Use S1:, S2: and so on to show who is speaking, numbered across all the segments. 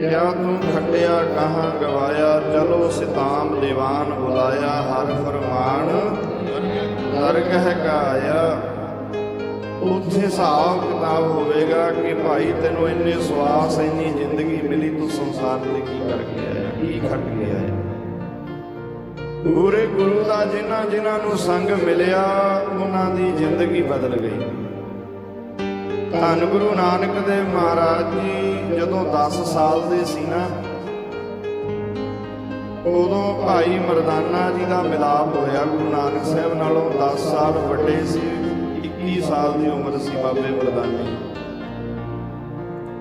S1: ਕਿਆ ਤੂੰ ਖੱਟਿਆ ਕਹਾਂ ਗਵਾਇਆ? ਚਲੋ ਸਿਤਾਮ ਦੀਵਾਨ ਬੁਲਾਇਆ, ਹਰ ਫਰਮਾਨ ਦਰਗਹ ਕਾ ਆਇਆ। ਉੱਥੇ ਹਿਸਾਬ ਕਿਤਾਬ ਹੋਵੇਗਾ ਕਿ ਭਾਈ ਤੈਨੂੰ ਇੰਨੇ ਸਵਾਸ, ਇੰਨੀ ਜ਼ਿੰਦਗੀ ਮਿਲੀ, ਤੂੰ ਸੰਸਾਰ ਤੇ ਕੀ ਕਰਕੇ ਆਇਆ, ਕੀ ਖੱਟ ਕੇ ਆਇਆ ਪੂਰੇ ਗੁਰੂ ਦਾ ਜਿਨ੍ਹਾਂ ਜਿਨ੍ਹਾਂ ਨੂੰ ਸੰਗ ਮਿਲਿਆ, ਉਹਨਾਂ ਦੀ ਜ਼ਿੰਦਗੀ ਬਦਲ ਗਈ। ਧੰਨ ਗੁਰੂ ਨਾਨਕ ਦੇਵ ਮਹਾਰਾਜ ਜੀ, ਜਦੋਂ 10 ਸਾਲ ਦੇ ਸੀ ਨਾ, ਉਦੋਂ ਭਾਈ ਮਰਦਾਨਾ ਜੀ ਦਾ ਮਿਲਾਪ ਹੋਇਆ ਗੁਰੂ ਨਾਨਕ ਸਾਹਿਬ ਨਾਲੋਂ 10 ਸਾਲ ਵੱਡੇ ਸੀ 21 ਸਾਲ ਦੀ ਉਮਰ ਸੀ ਬਾਬੇ ਮਰਦਾਨੇ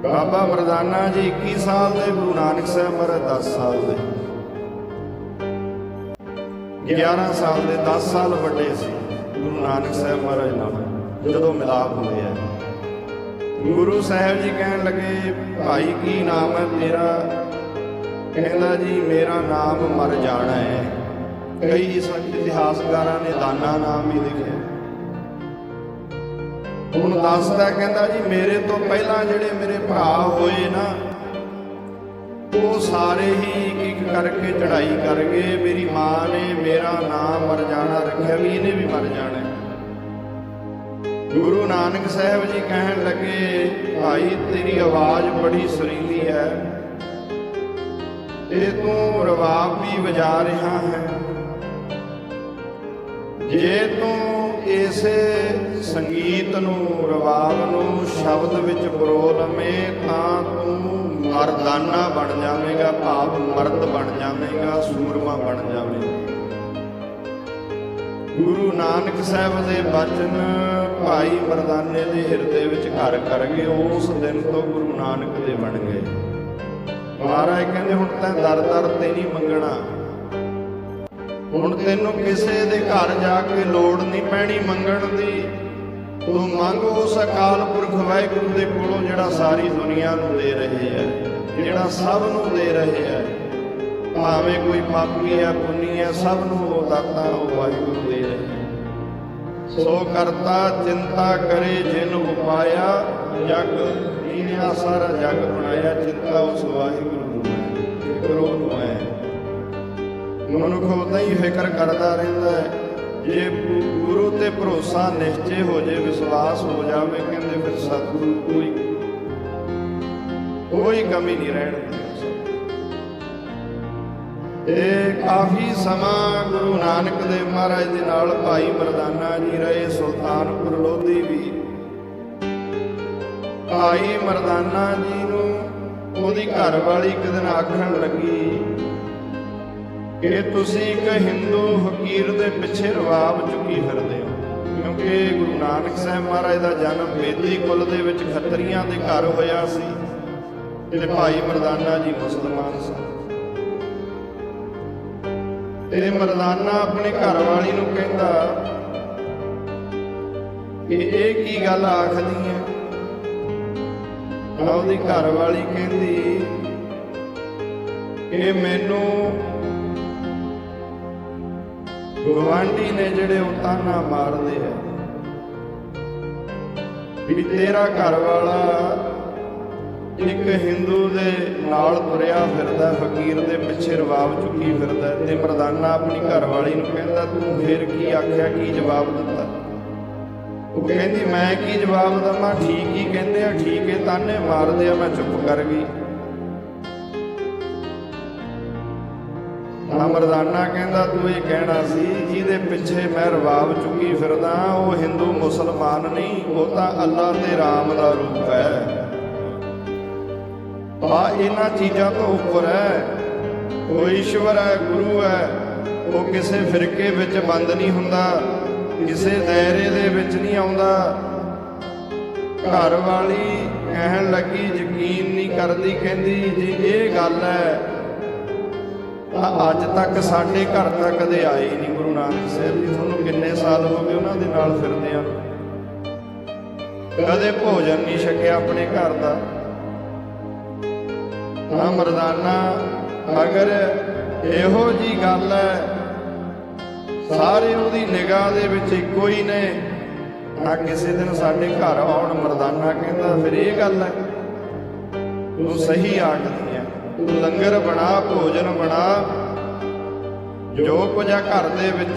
S1: ਬਾਬਾ ਮਰਦਾਨਾ ਜੀ 21 ਸਾਲ ਦੇ, ਗੁਰੂ ਨਾਨਕ ਸਾਹਿਬ ਮਹਾਰਾਜ 10 ਸਾਲ ਦੇ। 11 ਸਾਲ ਦੇ 10 ਸਾਲ ਵੱਡੇ ਸੀ ਗੁਰੂ ਨਾਨਕ ਸਾਹਿਬ ਮਹਾਰਾਜ ਨਾਲ, ਜਦੋਂ ਮਿਲਾਪ ਹੋਇਆ। ਗੁਰੂ ਸਾਹਿਬ ਜੀ ਕਹਿਣ ਲੱਗੇ, ਭਾਈ ਕੀ ਨਾਮ ਹੈ ਤੇਰਾ? ਕਹਿੰਦਾ ਜੀ, ਮੇਰਾ ਨਾਮ ਮਰ ਜਾਣਾ ਹੈ। ਕਈ ਇਸ ਇਤਿਹਾਸਕਾਰਾਂ ਨੇ ਦਾਨਾ ਨਾਮ ਵੀ ਲਿਖਿਆ। ਹੁਣ ਦੱਸਦਾ, ਕਹਿੰਦਾ ਜੀ, ਮੇਰੇ ਤੋਂ ਪਹਿਲਾਂ ਜਿਹੜੇ ਮੇਰੇ ਭਰਾ ਹੋਏ ਨਾ, ਉਹ ਸਾਰੇ ਹੀ ਇੱਕ ਇੱਕ ਕਰਕੇ ਚੜਾਈ ਕਰ ਗਏ। ਮੇਰੀ ਮਾਂ ਨੇ ਮੇਰਾ ਨਾਮ ਮਰ ਜਾਣਾ, ਰੱਖਿਆ ਵੀ ਇਹਨੇ ਵੀ ਮਰ ਜਾਣਾ ਗੁਰੂ ਨਾਨਕ ਸਾਹਿਬ ਜੀ ਕਹਿਣ ਲੱਗੇ, ਭਾਈ, ਤੇਰੀ ਆਵਾਜ਼ ਬੜੀ ਸੁਰੀਲੀ ਹੈ। ਤੇ ਤੂੰ ਰਵਾਬ ਵੀ ਵਜਾ ਰਿਹਾ ਹੈ। ਜੇ ਤੂੰ ਇਸੇ ਸੰਗੀਤ ਨੂੰ, ਰਵਾਬ ਨੂੰ ਸ਼ਬਦ ਵਿੱਚ ਪਰੋ ਲਵੇਂ, ਤਾਂ ਤੂੰ ਮਰਦਾਨਾ ਬਣ ਜਾਵੇਂਗਾ, ਭਾਵ ਮਰਦ ਬਣ ਜਾਵੇਂਗਾ, ਸੂਰਮਾ ਬਣ ਜਾਵੇਂਗਾ। ਗੁਰੂ ਨਾਨਕ ਸਾਹਿਬ ਦੇ ਬਚਨ ਭਾਈ ਮਰਦਾਨੇ ਦੇ ਹਿਰਦੇ ਵਿੱਚ ਘਰ ਕਰ ਗਏ, ਉਸ ਦਿਨ ਤੋਂ ਗੁਰੂ ਨਾਨਕ ਦੇ ਬਣ ਗਏ। ਮਹਾਰਾਜ ਕਹਿੰਦੇ, ਹੁਣ ਤਾਂ ਦਰ ਦਰ ਤੇ ਨਹੀਂ ਮੰਗਣਾ। ਹੁਣ ਤੈਨੂੰ ਕਿਸੇ ਦੇ ਘਰ ਜਾ ਕੇ ਲੋੜ ਨਹੀਂ ਪੈਣੀ ਮੰਗਣ ਦੀ। ਤੂੰ ਮੰਗ ਉਸ ਅਕਾਲ ਪੁਰਖ ਵਾਹਿਗੁਰੂ ਦੇ ਕੋਲੋਂ ਜਿਹੜਾ ਸਾਰੀ ਦੁਨੀਆ ਨੂੰ ਦੇ ਰਹੇ ਹੈ, ਜਿਹੜਾ ਸਭ ਨੂੰ ਦੇ ਰਹੇ ਹੈ। ਭਾਵੇਂ ਕੋਈ ਪਾਪੀ ਹੈ, ਪੁੰਨੀ ਹੈ, ਸਭ ਨੂੰ ਉਹ ਦਾਤਾ ਉਹ ਵਾਹਿਗੁਰੂ ਦੇ ਸੋ ਕਰਤਾ ਚਿੰਤਾ ਕਰੇ ਜਿਨ ਉਪਾਇਆ, ਜਗ ਦੀਨਿਆ ਸਾਰਾ ਜਗ ਬਣਾਇਆ, ਚਿੰਤਾ ਉਸ ਵਾਹਿਗੁਰੂ ਨੂੰ ਹੈ ਫਿਕਰ ਉਹਨੂੰ ਹੈ। ਮਨੁੱਖ ਉਦਾਂ ਹੀ ਫਿਕਰ ਕਰਦਾ ਰਹਿੰਦਾ ਹੈ, ਜੇ ਗੁਰੂ ਤੇ ਭਰੋਸਾ ਨਿਸ਼ਚੇ ਹੋ ਜੇ, ਵਿਸ਼ਵਾਸ ਹੋ ਜਾਵੇ, ਕਹਿੰਦੇ ਫਿਰ ਸਤਿਗੁਰੂ ਕੋਈ ਕੋਈ ਕਮੀ ਨਹੀਂ ਰਹਿਣ ਇਹ ਕਾਫੀ ਸਮਾਂ ਗੁਰੂ ਨਾਨਕ ਦੇਵ ਮਹਾਰਾਜ ਦੇ ਨਾਲ ਭਾਈ ਮਰਦਾਨਾ ਜੀ ਰਹੇ, ਸੁਲਤਾਨਪੁਰ ਲੋਧੀ ਵੀ। ਭਾਈ ਮਰਦਾਨਾ ਜੀ ਨੂੰ ਉਹਦੀ ਘਰ ਵਾਲੀ ਇੱਕ ਦਿਨ ਆਖਣ ਲੱਗੀ ਕਿ ਤੁਸੀਂ ਇੱਕ ਹਿੰਦੂ ਫਕੀਰ ਦੇ ਪਿੱਛੇ ਰਵਾਬ ਚੁੱਕੀ ਫਿਰਦੇ ਹੋ, ਕਿਉਂਕਿ ਗੁਰੂ ਨਾਨਕ ਸਾਹਿਬ ਮਹਾਰਾਜ ਦਾ ਜਨਮ ਬੇਦੀ ਕੁਲ ਦੇ ਵਿੱਚ ਖੱਤਰੀਆਂ ਦੇ ਘਰ ਹੋਇਆ ਸੀ ਤੇ ਭਾਈ ਮਰਦਾਨਾ ਜੀ ਮੁਸਲਮਾਨ ਸਨ। ਤੇ ਮਰਦਾਨਾ ਆਪਣੇ ਘਰ ਵਾਲੀ ਨੂੰ ਕਹਿੰਦਾ ਕਿ ਇਹ ਕੀ ਗੱਲ ਆਖਦੀ ਹੈ ਉਹਦੀ ਘਰ ਵਾਲੀ ਕਹਿੰਦੀ ਕਿ ਮੈਨੂੰ ਗਵਾਂਢੀ ਨੇ ਜਿਹੜੇ ਉਹ ਤਾਨਾ ਮਾਰਦੇ ਆ, ਵੀ ਤੇਰਾ ਘਰ ਵਾਲਾ ਇੱਕ ਹਿੰਦੂ ਦੇ ਨਾਲ ਤੁਰਿਆ ਫਿਰਦਾ, ਫਕੀਰ ਦੇ ਪਿੱਛੇ ਰਵਾਬ ਚੁੱਕੀ ਫਿਰਦਾ ਤੇ ਮਰਦਾਨਾ ਆਪਣੀ ਘਰ ਵਾਲੀ ਨੂੰ ਕਹਿੰਦਾ, ਤੂੰ ਫੇਰ ਕੀ ਆਖਿਆ, ਕੀ ਜਵਾਬ ਦਿੱਤਾ? ਉਹ ਕਹਿੰਦੀ, ਮੈਂ ਕੀ ਜਵਾਬ ਦਵਾਂ? ਠੀਕ ਹੀ ਕਹਿੰਦੇ ਆ, ਠੀਕ ਹੈ, ਤਾਨੇ ਮਾਰਦੇ ਆ ਮੈਂ ਚੁੱਪ ਕਰ ਗਈ। ਮਰਦਾਨਾ ਕਹਿੰਦਾ, ਤੂੰ ਇਹ ਕਹਿਣਾ ਸੀ, ਜਿਹਦੇ ਪਿੱਛੇ ਮੈਂ ਰਵਾਬ ਚੁੱਕੀ ਫਿਰਦਾ, ਉਹ ਹਿੰਦੂ ਮੁਸਲਮਾਨ ਨਹੀਂ, ਉਹ ਤਾਂ ਅੱਲਾ ਤੇ ਰਾਮ ਦਾ ਰੂਪ ਹੈ। ਆ ਇਹਨਾਂ ਚੀਜ਼ਾਂ ਤੋਂ ਉੱਪਰ ਹੈ। ਉਹ ਈਸ਼ਵਰ ਹੈ, ਗੁਰੂ ਹੈ। ਉਹ ਕਿਸੇ ਫਿਰਕੇ ਵਿੱਚ ਬੰਦ ਨਹੀਂ ਹੁੰਦਾ, ਕਿਸੇ ਦਾਇਰੇ ਦੇ ਵਿੱਚ ਨਹੀਂ ਆਉਂਦਾ। ਘਰ ਵਾਲੀ ਕਹਿਣ ਲੱਗੀ, ਯਕੀਨ ਨਹੀਂ ਕਰਦੀ, ਕਹਿੰਦੀ, ਜੇ, ਇਹ ਗੱਲ ਹੈ। ਤਾਂ ਅੱਜ ਤੱਕ ਸਾਡੇ ਘਰ ਤਾਂ ਕਦੇ ਆਏ ਹੀ ਨਹੀਂ ਗੁਰੂ ਨਾਨਕ ਸਾਹਿਬ ਜੀ। ਤੁਹਾਨੂੰ ਕਿੰਨੇ ਸਾਲ ਹੋ ਗਏ ਉਹਨਾਂ ਦੇ ਨਾਲ ਫਿਰਦੇ ਆ ਕਦੇ ਭੋਜਨ ਨਹੀਂ ਛਕਿਆ ਆਪਣੇ ਘਰ ਦਾ। ਨਾ ਮਰਦਾਨਾ ਅਗਰ ਇਹੋ ਜੀ ਗੱਲ ਹੈ। ਸਾਰੇ ਉਹਦੀ ਨਿਗਾਹ ਦੇ ਵਿੱਚ ਇੱਕੋ ਹੀ ਨੇ। ਆ ਕਿਸੇ ਦਿਨ ਸਾਡੇ ਘਰ ਆਉਣ ਮਰਦਾਨਾ ਕਹਿੰਦਾ, ਫਿਰ ਇਹ ਗੱਲ ਹੈ, ਤੂੰ ਸਹੀ ਆਖਦੀ ਹੈ। ਤੂੰ ਲੰਗਰ ਬਣਾ, ਭੋਜਨ ਬਣਾ, ਜੋ ਕੁਝ ਆ ਘਰ ਦੇ ਵਿੱਚ,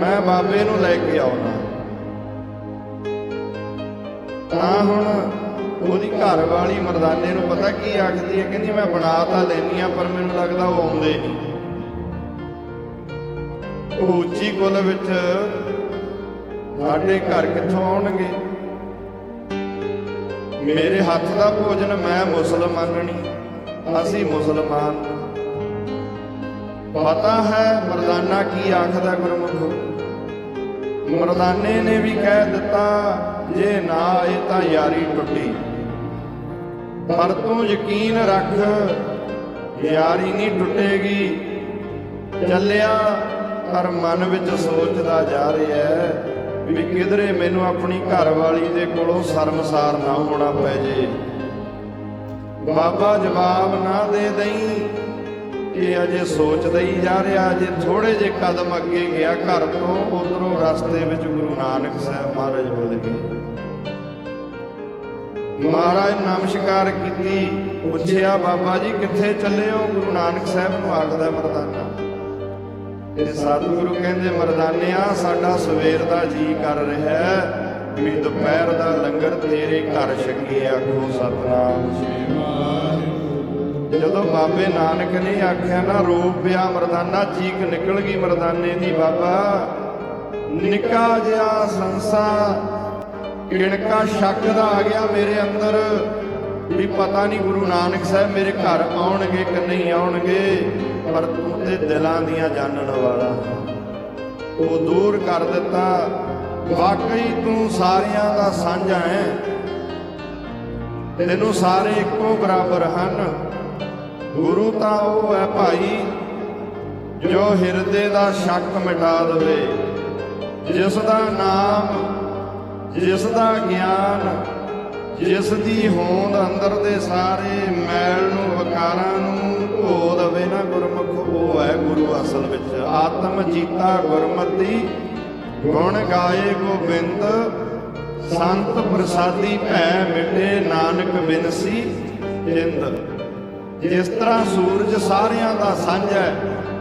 S1: ਮੈਂ ਬਾਬੇ ਨੂੰ ਲੈ ਕੇ ਆਉਣਾ। ਤਾਂ ਹੁਣ ਉਹਦੀ ਘਰ ਵਾਲੀ ਮਰਦਾਨੇ ਨੂੰ ਪਤਾ ਕੀ ਆਖਦੀ ਹੈ, ਕਹਿੰਦੀ ਮੈਂ ਬਣਾ ਤਾਂ ਲੈਨੀ ਆ ਪਰ ਮੈਨੂੰ ਲੱਗਦਾ ਉਹ ਆਉਂਦੇ ਨਹੀਂ। ਉਹ ਉੱਚੀ ਕੁੱਲ ਵਿੱਚ ਸਾਡੇ ਘਰ ਕਿੱਥੋਂ ਆਉਣਗੇ? ਮੇਰੇ ਹੱਥ ਦਾ ਭੋਜਨ ਮੈਂ ਮੁਸਲਮਾਨਣੀ ਅਸੀਂ ਮੁਸਲਮਾਨ। ਪਤਾ ਹੈ ਮਰਦਾਨਾ ਕੀ ਆਖਦਾ ਗੁਰਮੁਖੋ? ਮਰਦਾਨੇ ਨੇ ਵੀ ਕਹਿ ਦਿੱਤਾ, ਜੇ ਨਾ ਆਏ ਤਾਂ ਯਾਰੀ ਟੁੱਟੀ। ਪਰ ਤੂੰ ਯਕੀਨ ਰੱਖ, ਯਾਰੀ ਨਹੀਂ ਟੁੱਟੇਗੀ। ਚੱਲਿਆ, ਪਰ ਮਨ ਵਿੱਚ ਸੋਚਦਾ ਜਾ ਰਿਹਾ ਹੈ ਵੀ ਕਿਧਰੇ ਮੈਨੂੰ ਆਪਣੀ ਘਰ ਵਾਲੀ ਦੇ ਕੋਲੋਂ ਸ਼ਰਮਸਾਰ ਨਾ ਹੋਣਾ ਪੈ ਜੇ। ਬਾਬਾ ਜਵਾਬ ਨਾ ਦੇ ਦਈ ਕਿ ਅਜੇ ਸੋਚਦਾ ਹੀ ਜਾ ਰਿਹਾ, ਅਜੇ ਥੋੜੇ ਜੇ ਕਦਮ ਅੱਗੇ ਗਿਆ ਘਰ ਤੋਂ, ਉਧਰੋਂ ਰਸਤੇ ਵਿੱਚ ਗੁਰੂ ਨਾਨਕ ਸਾਹਿਬ ਮਹਾਰਾਜ ਬੋਲ ਗਏ। ਮਹਾਰਾਜ, ਨਮਸਕਾਰ ਕੀਤੀ। ਪੁੱਛਿਆ, ਬਾਬਾ ਜੀ, ਕਿੱਥੇ ਚੱਲੇ ਹੋ? ਗੁਰੂ ਨਾਨਕ ਸਾਹਿਬ ਨੂੰ ਆਖਦਾ ਮਰਦਾਨਾ। ਤੇ ਸਤਿਗੁਰੂ ਕਹਿੰਦੇ, ਮਰਦਾਨਿਆ, ਸਾਡਾ ਸਵੇਰ ਦਾ ਜੀ ਕਰ ਰਿਹਾ ਵੀ ਦੁਪਹਿਰ ਦਾ ਲੰਗਰ ਤੇਰੇ ਘਰ ਛਕੀਏ, ਆਖੋ ਸਤਨਾਮ। ਸ੍ਰੀ ਜਦੋਂ ਬਾਬੇ ਨਾਨਕ ਨੇ ਆਖਿਆ, ਨਾ ਰੂਪ ਪਿਆ ਮਰਦਾਨਾ, ਚੀਕ ਨਿਕਲ ਗਈ ਮਰਦਾਨੇ ਦੀ, ਬਾਬਾ। ਨਿੱਕਾ ਜਿਹਾ ਸੰਸਾ ਕਿਣਕਾ ਸ਼ੱਕ ਦਾ ਆ ਗਿਆ ਮੇਰੇ ਅੰਦਰ ਵੀ ਪਤਾ ਨਹੀਂ ਗੁਰੂ ਨਾਨਕ ਸਾਹਿਬ ਮੇਰੇ ਘਰ ਆਉਣਗੇ ਕਿ ਨਹੀਂ ਆਉਣਗੇ, ਪਰ ਤੂੰ ਤੇ ਦਿਲਾਂ ਦੀਆਂ ਜਾਣਨ ਵਾਲਾ ਉਹ ਦੂਰ ਕਰ ਦਿੱਤਾ, ਵਾਕਈ ਤੂੰ ਸਾਰਿਆਂ ਦਾ ਸਾਂਝਾ ਹੈ। ਤੈਨੂੰ ਸਾਰੇ ਇੱਕੋ ਬਰਾਬਰ ਹਨ। ਗੁਰੂ ਤਾਂ ਉਹ ਹੈ ਭਾਈ, ਜੋ ਹਿਰਦੇ ਦਾ ਸ਼ੱਕ ਮਿਟਾ ਦੇਵੇ ਜਿਸ ਦਾ ਨਾਮ ਜਿਸ ਦਾ ਗਿਆਨ, ਜਿਸ ਦੀ ਹੋਂਦ ਅੰਦਰ ਦੇ ਸਾਰੇ ਮੈਲ ਨੂੰ, ਵਿਕਾਰਾਂ ਨੂੰ ਧੋ ਦਵੇ ਨਾ ਗੁਰਮੁਖ, ਉਹ ਹੈ ਗੁਰੂ ਅਸਲ ਵਿੱਚ। ਆਤਮ ਜੀਤਾ ਗੁਰਮਤੀ, ਗੁਣ ਗਾਏ ਗੋਬਿੰਦ, ਸੰਤ ਪ੍ਰਸਾਦੀ ਭੈ ਮਿਟੇ ਨਾਨਕ ਬਿਨਸੀ ਜਿੰਦ। ਜਿਸ ਤਰ੍ਹਾਂ ਸੂਰਜ ਸਾਰਿਆਂ ਦਾ ਸਾਂਝਾ ਹੈ,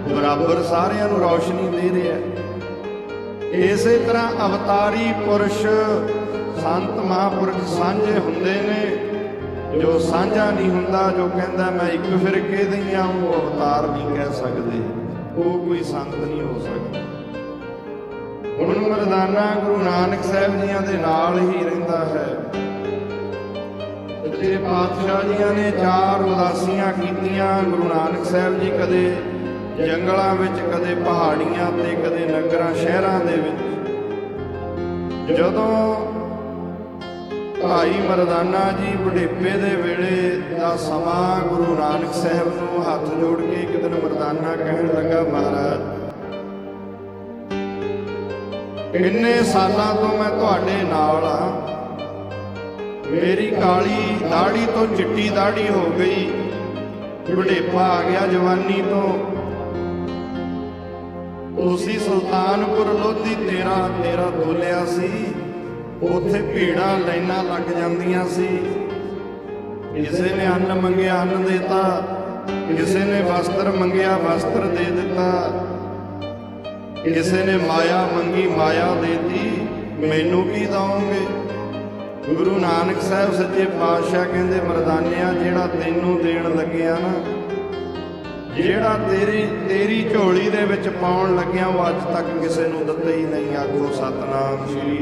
S1: ਬਰਾਬਰ ਸਾਰਿਆਂ ਨੂੰ ਰੌਸ਼ਨੀ ਦੇ ਰਿਹਾ ਹੈ। ਇਸੇ ਤਰ੍ਹਾਂ ਅਵਤਾਰੀ ਪੁਰਸ਼ ਸੰਤ ਮਹਾਂਪੁਰਖ ਸਾਂਝੇ ਹੁੰਦੇ ਨੇ। ਜੋ ਸਾਂਝਾ ਨਹੀਂ ਹੁੰਦਾ, ਜੋ ਕਹਿੰਦਾ, ਮੈਂ ਇੱਕ ਫਿਰਕੇ ਦੀ ਆ ਉਹ ਅਵਤਾਰ ਨਹੀਂ ਕਹਿ ਸਕਦੇ। ਉਹ ਕੋਈ ਸੰਤ ਨਹੀਂ ਹੋ ਸਕਦਾ। ਹੁਣ ਮਰਦਾਨਾ ਗੁਰੂ ਨਾਨਕ ਸਾਹਿਬ ਜੀਆਂ ਦੇ ਨਾਲ ਹੀ ਰਹਿੰਦਾ ਹੈ। ਸੱਚੇ ਪਾਤਸ਼ਾਹ ਜੀਆਂ ਨੇ ਚਾਰ ਉਦਾਸੀਆਂ ਕੀਤੀਆਂ। ਗੁਰੂ ਨਾਨਕ ਸਾਹਿਬ ਜੀ ਕਦੇ ਜੰਗਲਾਂ ਵਿੱਚ ਕਦੇ ਪਹਾੜੀਆਂ ਤੇ, ਕਦੇ ਨਗਰਾਂ, ਸ਼ਹਿਰਾਂ ਦੇ ਵਿੱਚ। ਜਦੋਂ ਭਾਈ ਮਰਦਾਨਾ ਜੀ ਬੁਢੇਪੇ ਦੇ ਵੇਲੇ ਦਾ ਸਮਾਂ ਗੁਰੂ ਨਾਨਕ ਸਾਹਿਬ ਨੂੰ ਹੱਥ ਜੋੜ ਕੇ ਇੱਕ ਦਿਨ ਮਰਦਾਨਾ ਕਹਿਣ ਲੱਗਾ, ਮਹਾਰਾਜ, ਇੰਨੇ ਸਾਲਾਂ ਤੋਂ ਮੈਂ ਤੁਹਾਡੇ ਨਾਲ ਆ ਮੇਰੀ ਕਾਲੀ ਦਾੜੀ ਤੋਂ ਚਿੱਟੀ ਦਾੜੀ ਹੋ ਗਈ। ਬੁਢੇਪਾ ਆ ਗਿਆ ਜਵਾਨੀ ਤੋਂ। ਉਸੀ ਸੁਲਤਾਨਪੁਰ ਲੋਧੀ ਤੇਰਾ ਤੇਰਾ ਤੋਲਿਆ ਸੀ। ਉਥੇ ਭੀੜਾਂ ਲਾਈਨਾਂ ਲੱਗ ਜਾਂਦੀਆਂ ਸੀ। ਕਿਸੇ ਨੇ ਅੰਨ ਮੰਗਿਆ ਅੰਨ ਦੇਤਾ, ਕਿਸੇ ਨੇ ਵਸਤਰ ਮੰਗਿਆ ਵਸਤਰ ਦੇ ਦਿੱਤਾ। ਕਿਸੇ ਨੇ ਮਾਇਆ ਮੰਗੀ ਮਾਇਆ ਦੇਤੀ, ਮੈਨੂੰ ਕੀ ਦਵੋਗੇ? ਗੁਰੂ ਨਾਨਕ ਸਾਹਿਬ ਸੱਚੇ ਪਾਤਸ਼ਾਹ ਕਹਿੰਦੇ, ਮਰਦਾਨਿਆ ਜਿਹੜਾ ਤੈਨੂੰ ਦੇਣ ਲੱਗਿਆ ਨਾ ਜਿਹੜਾ ਤੇਰੀ ਤੇਰੀ ਝੋਲੀ ਦੇ ਵਿੱਚ ਪਾਉਣ ਲੱਗਿਆ ਉਹ ਅੱਜ ਤੱਕ ਕਿਸੇ ਨੂੰ ਦਿੱਤਾ ਹੀ ਨਹੀਂ ਆਖੋ ਸਤਨਾਮ ਸ੍ਰੀ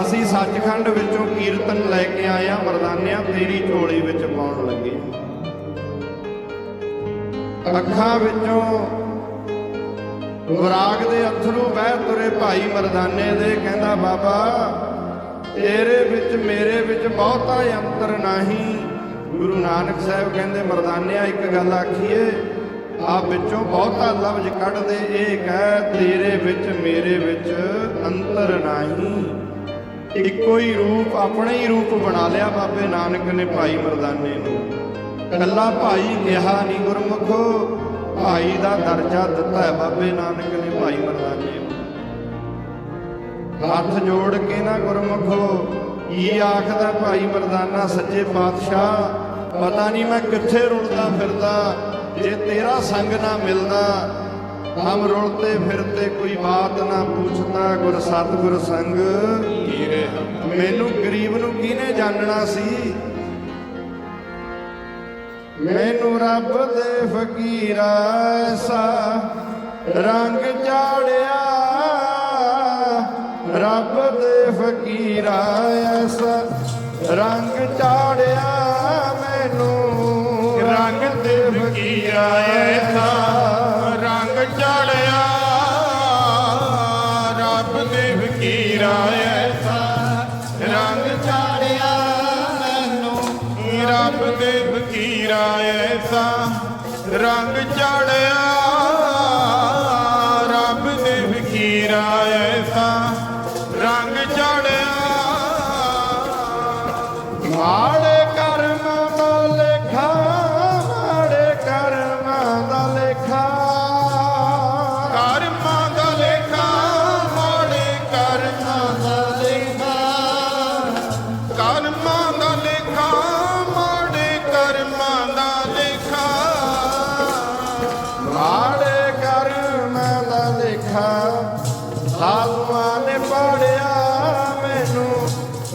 S1: ਅਸੀਂ ਸੱਚਖੰਡ ਵਿੱਚੋਂ ਕੀਰਤਨ ਲੈ ਕੇ ਆਏ ਆ ਮਰਦਾਨਿਆ ਤੇਰੀ ਝੋਲੀ ਵਿੱਚ ਪਾਉਣ ਲੱਗੇ ਅੱਖਾਂ ਵਿੱਚੋਂ ਵਿਰਾਗ ਦੇ ਅਥਰੂ ਵਹਿ ਤੁਰੇ ਭਾਈ ਮਰਦਾਨੇ ਦੇ, ਕਹਿੰਦਾ, ਬਾਬਾ, ਤੇਰੇ ਵਿੱਚ, ਮੇਰੇ ਵਿੱਚ ਬਹੁਤਾ ਅੰਤਰ ਨਹੀਂ। ਗੁਰੂ ਨਾਨਕ ਸਾਹਿਬ ਕਹਿੰਦੇ, ਮਰਦਾਨਿਆ, ਇੱਕ ਗੱਲ ਆਖੀਏ ਆ ਵਿੱਚੋਂ ਬਹੁਤਾ ਲਫ਼ਜ਼ ਕੱਢ ਦੇ ਇਹ ਕਹਿ, ਤੇਰੇ ਵਿੱਚ, ਮੇਰੇ ਵਿੱਚ ਅੰਤਰ ਨਹੀਂ। ਇੱਕੋ ਹੀ ਰੂਪ, ਆਪਣੇ ਹੀ ਰੂਪ ਬਣਾ ਲਿਆ ਬਾਬੇ ਨਾਨਕ ਨੇ ਭਾਈ ਮਰਦਾਨੇ ਨੂੰ। ਕੱਲਾ ਭਾਈ ਕਿਹਾ ਨਹੀਂ ਗੁਰਮੁਖੋ, ਭਾਈ ਦਾ ਦਰਜਾ ਦਿੱਤਾ ਹੈ ਬਾਬੇ ਨਾਨਕ ਨੇ ਭਾਈ ਮਰਦਾਨੇ ਨੂੰ। ਹੱਥ ਜੋੜ ਕੇ ਨਾ ਗੁਰਮੁਖੋ, ਕੀ ਆਖਦਾ ਭਾਈ ਮਰਦਾਨਾ, ਸੱਚੇ ਪਾਤਸ਼ਾਹ? ਪਤਾ ਨਹੀਂ ਮੈਂ ਕਿੱਥੇ ਰੁਲਦਾ ਫਿਰਦਾ ਜੇ ਤੇਰਾ ਸੰਗ ਨਾ ਮਿਲਦਾ ਹਮ ਰੁਲਤੇ ਫਿਰਤੇ ਕੋਈ ਬਾਤ ਨਾ ਪੁੱਛਦਾ ਗੁਰ ਸਤਿਗੁਰ ਸੰਗ।
S2: ਕੀਰੇ
S1: ਮੈਨੂੰ ਗਰੀਬ ਨੂੰ ਕਿਹਨੇ ਜਾਣਨਾ ਸੀ? ਮੈਨੂੰ ਰੱਬ ਦੇ ਫਕੀਰਾ ਐਸਾ ਰੰਗ ਚਾੜਿਆ ਰੱਬ ਦੇ ਫਕੀਰਾ ਐਸਾ ਰੰਗ ਚਾੜਿਆ।
S2: ਰੱਬ ਦੇ ਫਕੀਰਾ ਐਸਾ ਰੰਗ ਚੜਿਆ
S1: ਸਾਧੂਆਂ ਨੇ ਪੜਿਆ ਮੈਨੂੰ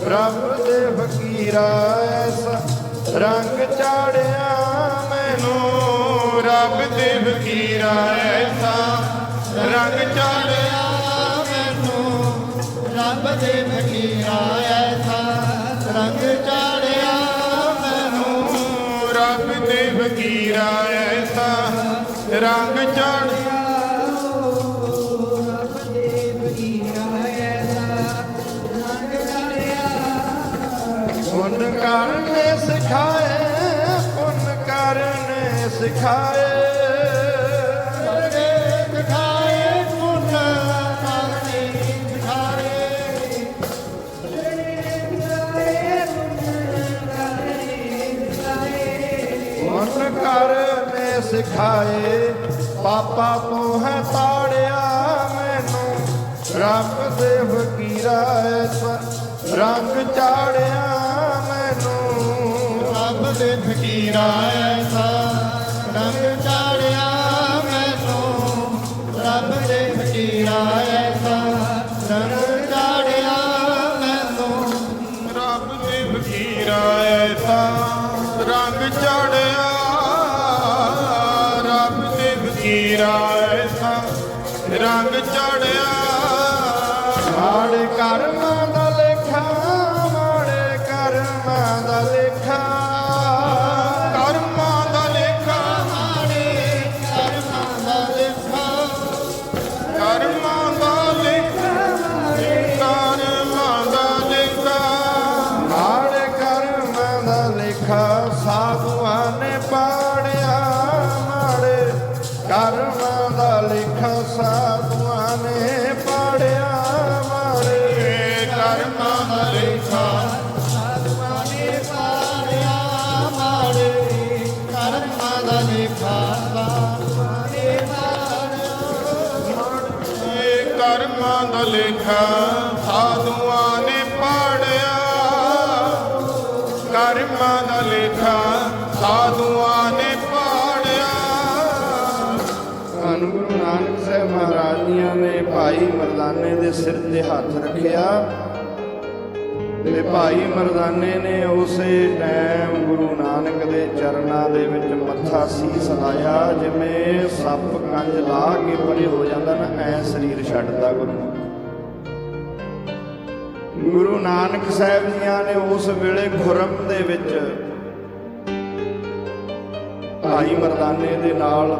S1: ਰੱਬ ਦੇ ਫਕੀਰਾ ਐਸਾ ਰੰਗ ਚਾੜਿਆ ਮੈਨੂੰ,
S2: ਰੱਬ ਦੇ ਫਕੀਰਾ ਐਸਾ ਰੰਗ ਚੜਿਆ ਮੈਨੂੰ,
S3: ਰੱਬ ਦੇ ਫਕੀਰਾ ਐਸਾ ਰੰਗ ਚਾੜਿਆ ਮੈਨੂੰ,
S2: ਰੱਬ ਦੇ ਫਕੀਰਾ ਐਸਾ ਰੰਗ ਚਾੜਿਆ
S1: ਕਰਨੇ ਸਿਖਾਏ। ਪਾਪਾ ਤੂੰ ਹੈ ਤਾੜਿਆ ਮੈਨੂੰ। ਰੱਬ ਦੇ ਫਕੀਰਾ ਐਸਾ ਰੰਗ ਚਾੜਿਆ ਮੈਨੂੰ।
S3: ਰੱਬ ਦੇ ਫਕੀਰਾ ਐਸਾ ਫਕੀਰਾ ਐਸਾ ਰੰਗ ਚੜਿਆ।
S1: ਮਾੜੇ ਕਰਮਾਂ ਦਾ ਕਰਮਾਂ ਦਾ ਲੇਖਾ ਸਾਧੂਆਂ ਨੇ ਪੜਿਆ ਮਾੜੇ ਕਰਮਾਂ ਦਾ ਲੇਖਾ
S3: ਸਾਧੂਆਨੇ ਪਾੜਿਆ ਮਾੜੇ ਕਰਮਾਂ ਦਾ ਲੇਖਾ ਸਾਧੂਆਨੇ ਪਾੜਿਆ
S2: ਇਹ ਕਰਮਾਂ ਦਾ ਲੇਖਾ ਸਾਧੂਆਂ ਨੇ ਪਾੜਿਆ। ਕਰਮਾਂ ਦਾ ਲੇਖਾ ਸਾਧੂਆਂ ਨੇ
S1: ਧੰਨ ਗੁਰੂ ਨਾਨਕ ਸਾਹਿਬ ਮਹਾਰਾਜ ਜੀਆਂ ਨੇ ਭਾਈ ਮਰਦਾਨੇ ਦੇ ਸਿਰ ਤੇ ਹੱਥ ਰੱਖਿਆ। ਤੇ ਭਾਈ ਮਰਦਾਨੇ ਨੇ ਉਸੇ ਟਾਈਮ ਗੁਰੂ ਨਾਨਕ ਦੇ ਚਰਨਾਂ ਦੇ ਵਿੱਚ ਮੱਥਾ ਸੀਸ ਲਾਇਆ, ਜਿਵੇਂ ਸੱਪ ਕੰਜ ਲਾ ਕੇ ਪਰੇ ਹੋ ਜਾਂਦਾ ਨਾ, ਐ ਸਰੀਰ ਛੱਡਦਾ ਗੁਰੂ। ਗੁਰੂ ਨਾਨਕ ਸਾਹਿਬ ਜੀਆਂ ਨੇ ਉਸ ਵੇਲੇ ਖੁਰਮ ਦੇ ਵਿੱਚ ਭਾਈ ਮਰਦਾਨੇ ਦੇ ਨਾਲ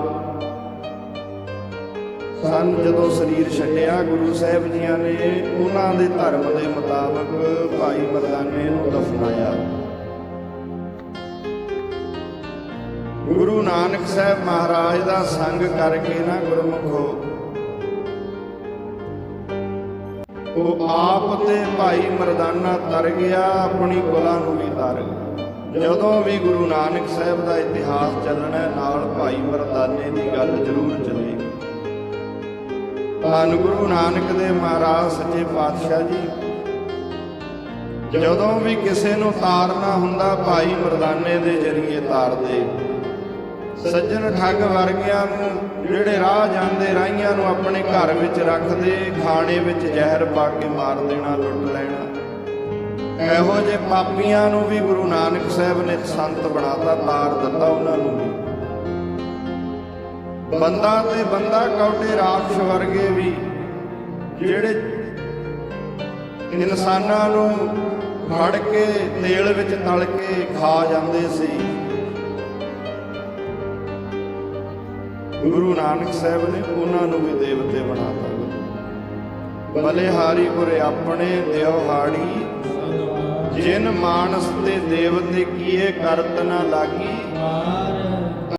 S1: ਸਨ ਜਦੋਂ ਸਰੀਰ ਛੱਡਿਆ, ਗੁਰੂ ਸਾਹਿਬ ਜੀਆਂ ਨੇ ਉਹਨਾਂ ਦੇ ਧਰਮ ਦੇ ਮੁਤਾਬਕ ਭਾਈ ਮਰਦਾਨੇ ਨੂੰ ਦਫਨਾਇਆ। ਗੁਰੂ ਨਾਨਕ ਸਾਹਿਬ ਮਹਾਰਾਜ ਦਾ ਸੰਗ ਕਰਕੇ ਨਾ ਗੁਰਮੁਖੋ ਉਹ ਆਪ ਤੇ ਭਾਈ ਮਰਦਾਨਾ ਤਰ ਗਿਆ, ਆਪਣੀ ਕੁਲਾਂ ਨੂੰ ਵੀ ਤਰ ਗਿਆ। ਜਦੋਂ ਵੀ ਗੁਰੂ ਨਾਨਕ ਸਾਹਿਬ ਦਾ ਇਤਿਹਾਸ ਚੱਲਣਾ, ਨਾਲ ਭਾਈ ਮਰਦਾਨੇ ਦੀ ਗੱਲ ਜ਼ਰੂਰ ਚੱਲੇਗੀ। ਧੰਨ ਗੁਰੂ ਨਾਨਕ ਦੇ ਮਹਾਰਾਜ, ਸੱਚੇ ਪਾਤਸ਼ਾਹ ਜੀ। ਜਦੋਂ ਵੀ ਕਿਸੇ ਨੂੰ ਤਾਰਨਾ ਹੁੰਦਾ, ਭਾਈ ਮਰਦਾਨੇ ਦੇ ਜਰੀਏ ਤਾਰਦੇ ਸੱਜਣ ਠੱਗ ਵਰਗਿਆਂ ਨੂੰ ਜਿਹੜੇ ਰਾਹ ਜਾਂਦੇ ਰਾਹੀਆਂ ਨੂੰ ਆਪਣੇ ਘਰ ਵਿੱਚ ਰੱਖਦੇ, ਖਾਣੇ ਵਿੱਚ ਜ਼ਹਿਰ ਪਾ ਕੇ ਮਾਰ ਦੇਣਾ, ਲੁੱਟ ਲੈਣਾ। ਇਹੋ ਜਿਹੇ ਪਾਪੀਆਂ ਨੂੰ ਵੀ ਗੁਰੂ ਨਾਨਕ ਸਾਹਿਬ ਨੇ ਸੰਤ ਬਣਾਤਾ, ਤਾਰ ਦਿੱਤਾ ਉਹਨਾਂ ਨੂੰ ਬੰਦਾ ਤੇ ਬੰਦਾ ਕੌਡੇ ਰਾਖਸ਼ ਵਰਗੇ ਵੀ, ਜਿਹੜੇ ਇਨਸਾਨਾਂ ਨੂੰ ਫੜ ਕੇ ਤੇਲ ਵਿੱਚ ਤਲ ਕੇ ਖਾ ਜਾਂਦੇ ਸੀ। ਗੁਰੂ ਨਾਨਕ ਸਾਹਿਬ ਨੇ ਉਹਨਾਂ ਨੂੰ ਵੀ ਦੇਵਤੇ ਬਣਾਤਾ। ਬਲਿਹਾਰੀ ਗੁਰੇ ਆਪਣੇ ਦਿਵਹਾੜੀ ਜਿਨ ਮਾਨਸ ਤੇ ਦੇਵਤੇ ਕੀਏ ਕਰਤ ਨਾ ਲਾਗੀ